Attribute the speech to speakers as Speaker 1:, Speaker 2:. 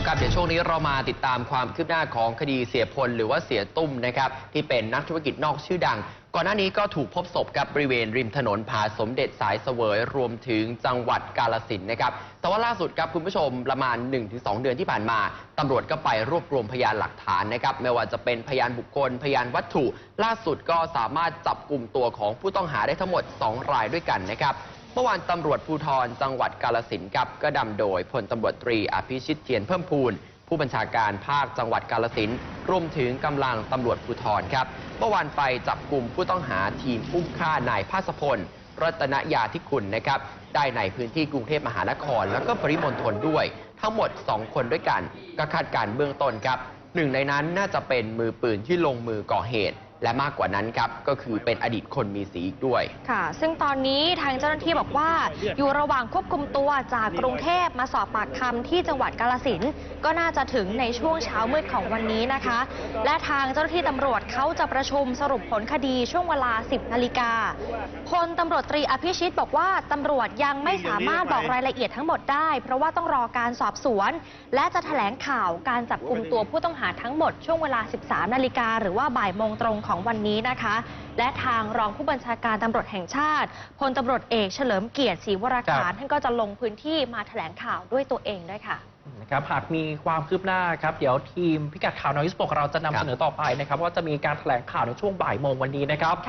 Speaker 1: มครับเดี๋ยวช่วงนี้เรามาติดตามความคืบหน้าของคดีเสียพลหรือว่าเสียตุ้มนะครับที่เป็นนักธุรกิจนอกชื่อดัง ก่อนหน้านี้ก็ถูกพบศพกับบริเวณริมถนนผาสมเด็จสายเสวยรวมถึงจังหวัดกาลสินนะครับแต่ว่าล่าสุดครับคุณผู้ชมประมาณ 1-2 เดือนที่ผ่านมาตำรวจก็ไปรวบรวมพยานหลักฐานนะครับไม่ว่าจะเป็นพยานบุคคล พยานวัตถุ ล่าสุดก็สามารถจับกลุ่มตัวของผู้ต้องหาได้ทั้งหมด 2 รายด้วยกันนะครับ เมื่อวานตำรวจภูธรจังหวัดกาลสินธุ์ครับก็นำโดยพลตำรวจตรีอภิชิตเทียนเพิ่มพูนผู้บัญชาการภาคจังหวัดกาลสินรวมถึงกำลังตำรวจภูธรครับ เมื่อวานไปจับกลุ่มผู้ต้องหาทีมอุ้มฆ่านายภาสพล รัตนยาธิคุณนะครับ ได้ในพื้นที่กรุงเทพมหานคร แล้วก็ปริมณฑลด้วย ทั้งหมด 2 คนด้วยกัน ก็คาดการเบื้องต้นครับหนึ่งในนั้นน่าจะเป็นมือปืนที่ลงมือก่อเหตุ และมากกว่านั้นครับก็คือเป็นอดีตคนมีสีอีกด้วย
Speaker 2: ค่ะ ซึ่งตอนนี้ทางเจ้าหน้าที่บอกว่า อยู่ระหว่างควบคุมตัวจากกรุงเทพมาสอบปากคำที่จังหวัดกาลสินธุ์ก็น่าจะถึงในช่วงเช้ามืดของวันนี้นะคะ และทางเจ้าหน้าที่ตำรวจเขาจะประชุมสรุปผลคดีช่วงเวลา 10นาฬิกาพลตำรวจตรีอภิชิตบอกว่าตำรวจยังไม่สามารถบอกรายละเอียดทั้งหมดได้ เพราะว่าต้องรอการสอบสวน และจะแถลงข่าวการจับกลุ่มตัวผู้ต้องหาทั้งหมดช่วงเวลา 13นาฬิกาหรือว่าบ่ายโมงตรงของวันนี้นะคะ และทางรองผู้บัญชาการตำรวจแห่งชาติพลตำรวจเอกเฉลิมเกียรติศรีวร
Speaker 3: ครั
Speaker 2: คาร
Speaker 3: บ
Speaker 2: ท่านก็จะลงพื้นที่มาแถลงข่าวด้วยตัวเองด้วยค่ะ
Speaker 3: นะครับหากมีความคืบหน้าครับ เดี๋ยวทีมพิกัดข่าวนอยสปกเราจะนำ
Speaker 1: ครับ
Speaker 3: เสนอต่อไปนะครับ ว่าจะมีการแถลงข่าวในช่วงบ่ายโมงวันนี้นะครับ
Speaker 2: ค่ะ